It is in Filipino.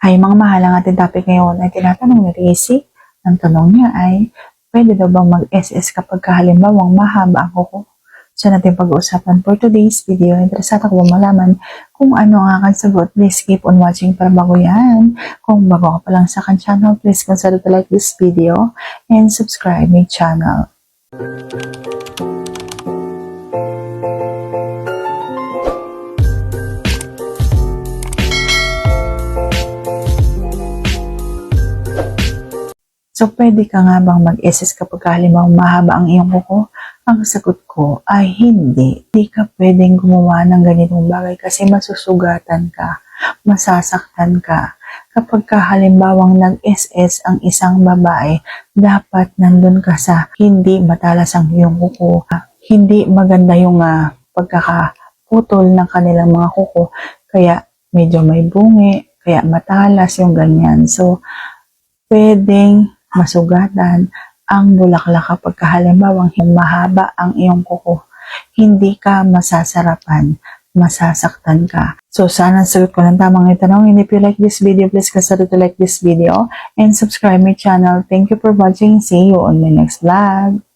Ay, mga mahal, ang ating topic ngayon ay tinatanong ni Rizzy. Ang tanong niya ay, pwede daw bang mag-SS kapag halimbawang mahaba ang kuko? So, natin pag-uusapan for today's video. Interesado ko malaman kung ano ang aking sagot? Please keep on watching para bago yan. Kung bago ka pa lang sa akin channel, please consider to like this video and subscribe my channel. So, pwede ka nga bang mag-SS kapag halimbawa mahaba ang iyong kuko? Ang sagot ko ay hindi. Hindi ka pwedeng gumawa ng ganitong bagay kasi masusugatan ka, masasaktan ka. Kapag ka halimbawang nag-SS ang isang babae, dapat nandun ka sa hindi matalas ang iyong kuko. Hindi maganda yung uh, pagkakaputol ng kanilang mga kuko. Kaya medyo may bungi, kaya matalas yung ganyan. So, pwedeng masugatan ang bulaklak kapag halimbawang mahaba ang iyong kuko. Hindi ka masasarapan, masasaktan ka. So, sana sagot ko ng tamang itanong. And if you like this video, please consider to like this video and subscribe my channel. Thank you for watching. See you on my next vlog.